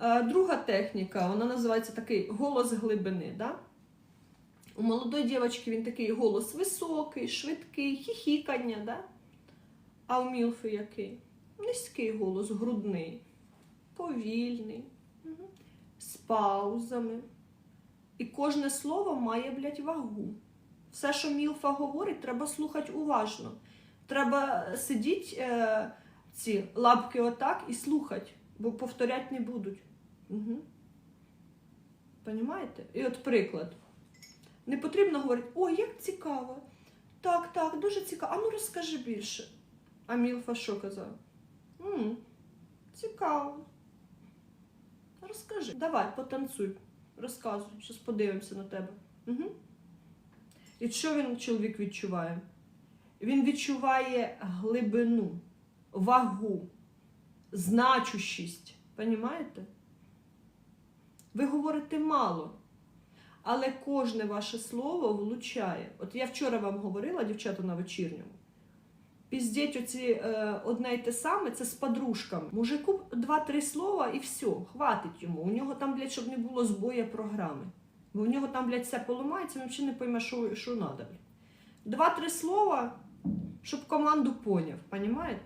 Е, Друга техніка, вона називається такий голос глибини. Да? У молодої дівчинки він такий голос високий, швидкий, хіхікання, да? а у Мілфи який? Низький голос, грудний, повільний, з паузами. І кожне слово має, блядь, вагу. Все, що Мілфа говорить, треба слухати уважно. Треба сидіти е, ці лапки отак і слухати, бо повторять не будуть. Угу. Понімаєте? І от приклад. Не потрібно говорити, ой, як цікаво. Так, так, дуже цікаво. А ну розкажи більше. А Мілфа що казав? м цікаво. Розкажи. Давай, потанцуй, розказуй, щось подивимося на тебе. Угу. І що він, чоловік, відчуває? Він відчуває глибину, вагу, значущість. Понімаєте? Ви говорите мало, але кожне ваше слово влучає. От я вчора вам говорила, дівчата, на вечірньому. Піздіть оці е, одне й те саме, це з подружками. Мужику два-три слова і все, хватить йому. У нього там, блядь, щоб не було збоя програми. Бо у нього там, блядь, все поламається, він взагалі не пойме, що, що треба. Два-три слова, щоб команду поняв, понімаєте?